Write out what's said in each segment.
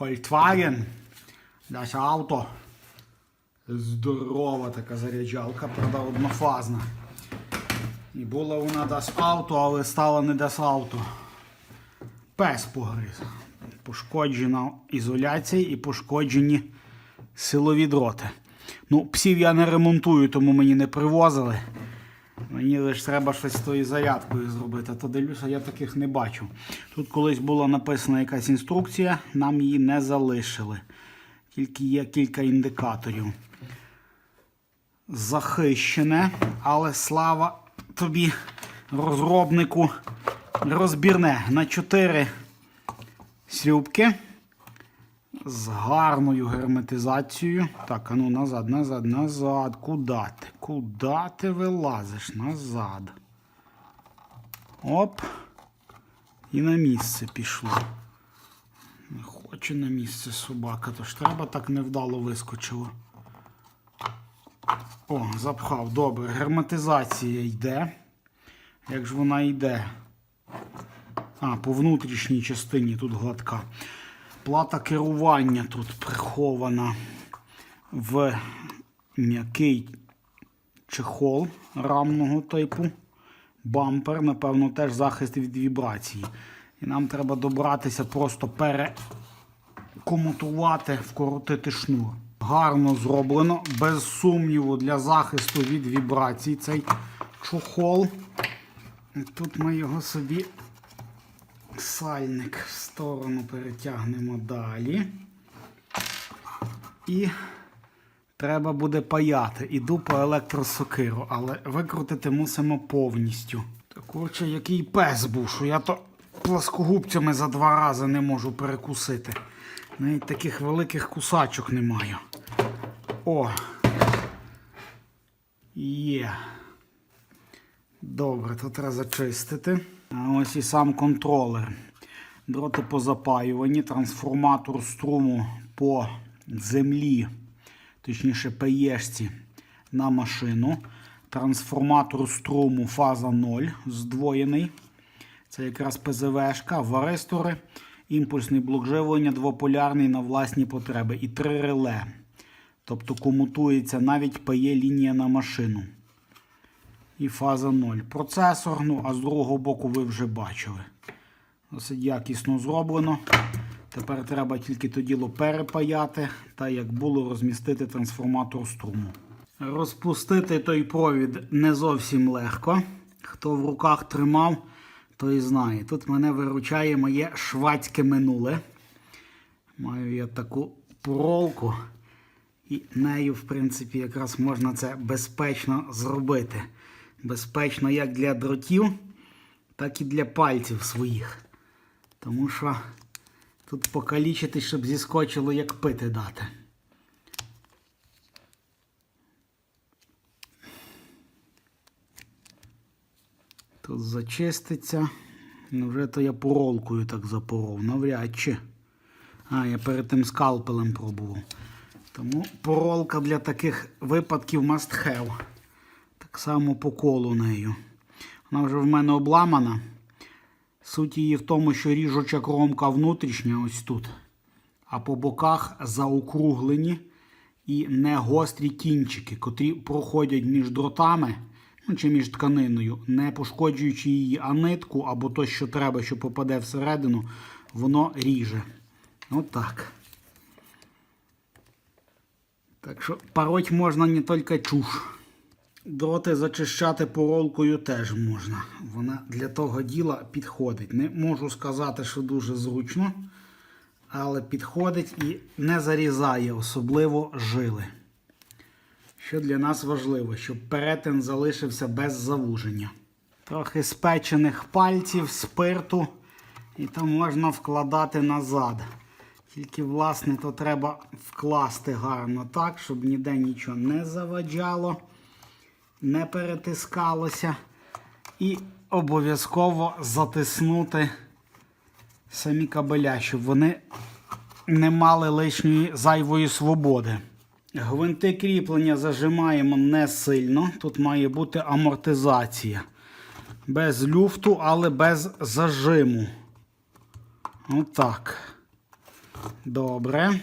Volkswagen. Десь авто. Здорова така заряджалка, правда, однофазна. І була вона десь авто, але стала не десь авто. Пес погриз. Пошкоджена ізоляція і пошкоджені силові дроти. Ну, псів я не ремонтую, тому мені не привозили. Мені лише треба щось з тою зарядкою зробити. То дивлюся, я таких не бачу. Тут колись була написана якась інструкція, нам її не залишили. Тільки є кілька індикаторів. Захищене, але слава тобі, розробнику, розбірне на 4 слюбки з гарною герметизацією. Так, а ну назад, назад, назад. Куда ти? Куда ти вилазиш? Назад. Оп. І на місце пішло. Не хоче на місце собака, тож треба так невдало вискочило. О, запхав. Добре. Герметизація йде. Як ж вона йде? А, по внутрішній частині тут гладка. Плата керування тут прихована в м'який чехол рамного типу. Бампер, напевно, теж захист від вібрації. І нам треба добратися, просто перекомутувати, вкоротити шнур. Гарно зроблено, без сумніву, для захисту від вібрацій цей чохол. Тут ми його собі сальник в сторону перетягнемо далі. І треба буде паяти. Іду по електросокиру, але викрутити мусимо повністю. Так отже, який пес був, що я то пласкогубцями за два рази не можу перекусити. Навіть таких великих кусачок не маю. О! Є. Добре, то треба зачистити. А ось і сам контролер. Дроти по запаюванні, трансформатор струму по землі, точніше пеєшці на машину. Трансформатор струму фаза 0 здвоєний. Це якраз ПЗВшка, варистори, імпульсний блок живлення, двополярний на власні потреби і три реле. Тобто комутується навіть ПЕ лінія на машину і фаза 0. Процесор, ну, а з другого боку ви вже бачили. Досить якісно зроблено. Тепер треба тільки то діло перепаяти та, як було, розмістити трансформатор струму. Розпустити той провід не зовсім легко. Хто в руках тримав, той знає. Тут мене виручає моє швадське минуле. Маю я таку пролку. І нею, в принципі, якраз можна це безпечно зробити. Безпечно як для дротів, так і для пальців своїх. Тому що тут покалічити, щоб зіскочило, як пити дати. Тут зачиститься. Ну вже то я поролкою так запоров. Навряд чи. А, я перед тим скалпелем пробував. Тому поролка для таких випадків must have. Так само по колу нею. Вона вже в мене обламана. Суть її в тому, що ріжуча кромка внутрішня ось тут. А по боках заокруглені і не гострі кінчики, котрі проходять між дротами ну, чи між тканиною, не пошкоджуючи її а нитку або то, що треба, що попаде всередину, воно ріже. Отак. Так що пароть можна не тільки чуш. Дроти зачищати поролкою теж можна. Вона для того діла підходить. Не можу сказати, що дуже зручно, але підходить і не зарізає, особливо жили. Що для нас важливо, щоб перетин залишився без завуження. Трохи спечених пальців, спирту, і там можна вкладати назад. Тільки, власне, то треба вкласти гарно так, щоб ніде нічого не заваджало не перетискалося. І обов'язково затиснути самі кабеля, щоб вони не мали лишньої зайвої свободи. Гвинти кріплення зажимаємо не сильно. Тут має бути амортизація. Без люфту, але без зажиму. Отак. Добре.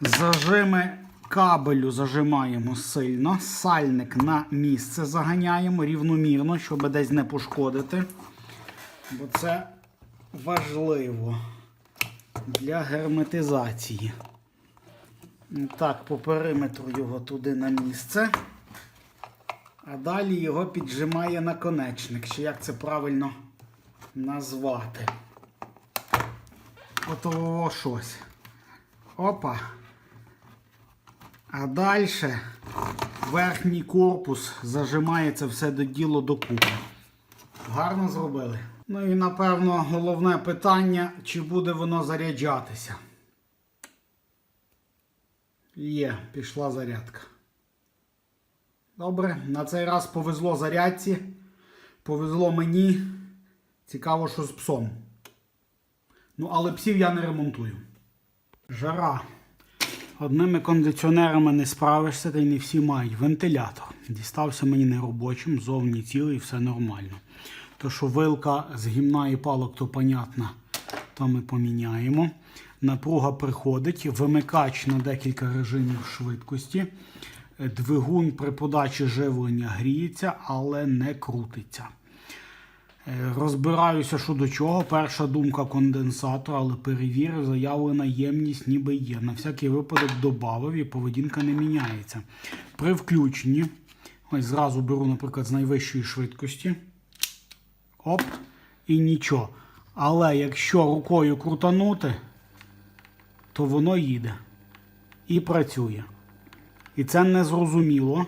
Зажими кабелю зажимаємо сильно. Сальник на місце заганяємо рівномірно, щоб десь не пошкодити. Бо це важливо для герметизації. Так, по периметру його туди на місце. А далі його піджимає наконечник. Чи як це правильно назвати? Отого щось. Опа. А далі верхній корпус зажимає це все до діло докупи. Гарно зробили. Ну і напевно головне питання, чи буде воно заряджатися. Є, пішла зарядка. Добре, на цей раз повезло зарядці. Повезло мені. Цікаво, що з псом. Ну, але псів я не ремонтую. Жара. Одними кондиціонерами не справишся, та й не всі мають. Вентилятор. Дістався мені неробочим, зовні цілий, все нормально. То, що вилка з гімна і палок, то понятно, то ми поміняємо. Напруга приходить, вимикач на декілька режимів швидкості. Двигун при подачі живлення гріється, але не крутиться. Е, Розбираюся, що до чого. Перша думка конденсатор, але перевірив, заявлена ємність ніби є. На всякий випадок додав і поведінка не міняється. При включенні, ось зразу беру, наприклад, з найвищої швидкості. Оп, і нічого. Але якщо рукою крутанути, то воно їде і працює. І це незрозуміло,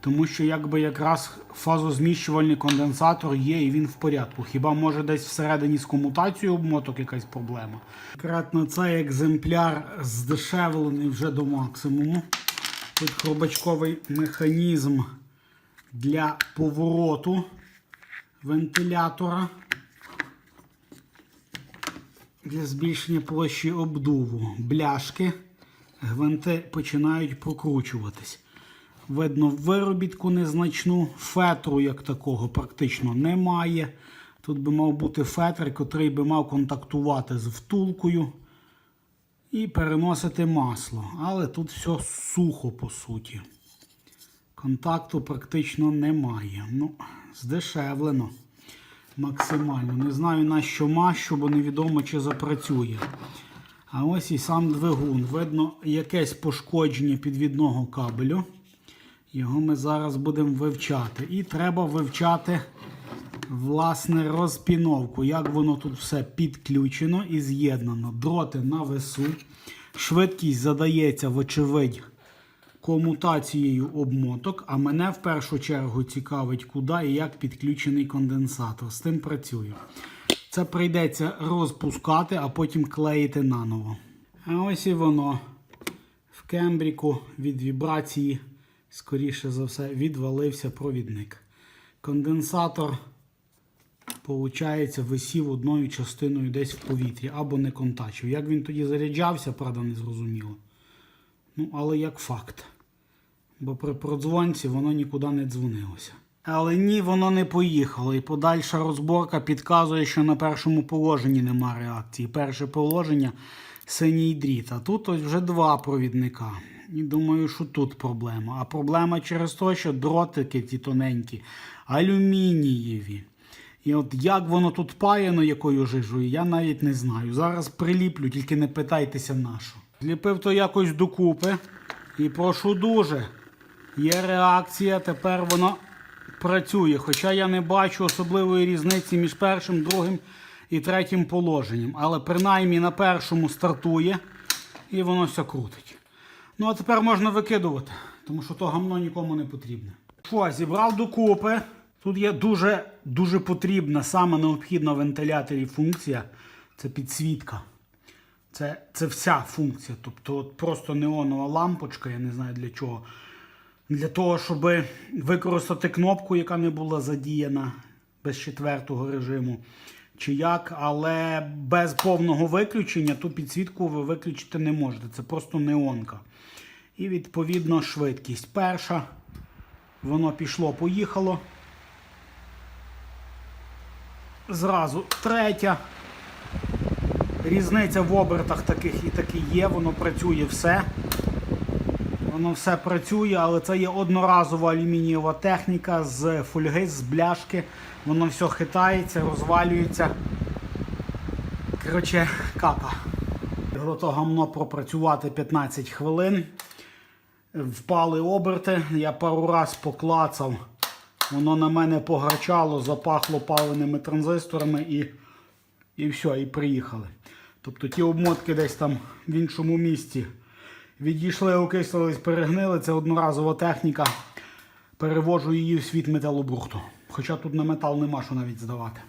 тому що якби якраз фазозміщувальний конденсатор є і він в порядку. Хіба може десь всередині з комутацією обмоток якась проблема? Конкретно цей екземпляр здешевлений вже до максимуму. Тут хробачковий механізм для повороту вентилятора для збільшення площі обдуву. Бляшки, гвинти починають прокручуватись. Видно, виробітку незначну, фетру як такого практично немає. Тут би мав бути фетр, котрий би мав контактувати з втулкою і переносити масло. Але тут все сухо по суті. Контакту практично немає. Ну, здешевлено максимально. Не знаю на що мащу, бо невідомо чи запрацює. А ось і сам двигун. Видно, якесь пошкодження підвідного кабелю. Його ми зараз будемо вивчати. І треба вивчати власне розпіновку, як воно тут все підключено і з'єднано. Дроти на весу. Швидкість задається, вочевидь, комутацією обмоток. А мене в першу чергу цікавить, куди і як підключений конденсатор. З тим працюю. Це прийдеться розпускати, а потім клеїти наново. А ось і воно. В кембріку від вібрації, скоріше за все, відвалився провідник. Конденсатор, виходить, висів одною частиною десь в повітрі або не контачив. Як він тоді заряджався, правда, не зрозуміло. Ну, але як факт. Бо при продзвонці воно нікуди не дзвонилося. Але ні, воно не поїхало. І подальша розборка підказує, що на першому положенні нема реакції. Перше положення синій дріт. А тут ось вже два провідника. І думаю, що тут проблема. А проблема через те, що дротики ті тоненькі, алюмінієві. І от як воно тут паяно, якою жижею, я навіть не знаю. Зараз приліплю, тільки не питайтеся на. Зліпив то якось докупи. І прошу дуже. Є реакція, тепер воно працює. Хоча я не бачу особливої різниці між першим, другим і третім положенням. Але принаймні на першому стартує і воно все крутить. Ну а тепер можна викидувати, тому що то гамно нікому не потрібне. Що, зібрав докупи. Тут є дуже, дуже потрібна, саме необхідна в вентиляторі функція це підсвітка. Це, це вся функція. Тобто от просто неонова лампочка, я не знаю для чого. Для того, щоб використати кнопку, яка не була задіяна без четвертого режиму, чи як, але без повного виключення ту підсвітку ви виключити не можете. Це просто неонка. І відповідно швидкість. Перша, воно пішло, поїхало. Зразу третя. Різниця в обертах таких і таки є, воно працює все. Воно все працює, але це є одноразова алюмінієва техніка з фольги, з бляшки. Воно все хитається, розвалюється. Коротше, капа. То гамно пропрацювати 15 хвилин. Впали оберти, я пару раз поклацав. Воно на мене пограчало, запахло паленими транзисторами і, і все, і приїхали. Тобто ті обмотки десь там в іншому місці відійшли, окислились, перегнили. Це одноразова техніка. Перевожу її в світ металобрухту. Хоча тут на метал нема що навіть здавати.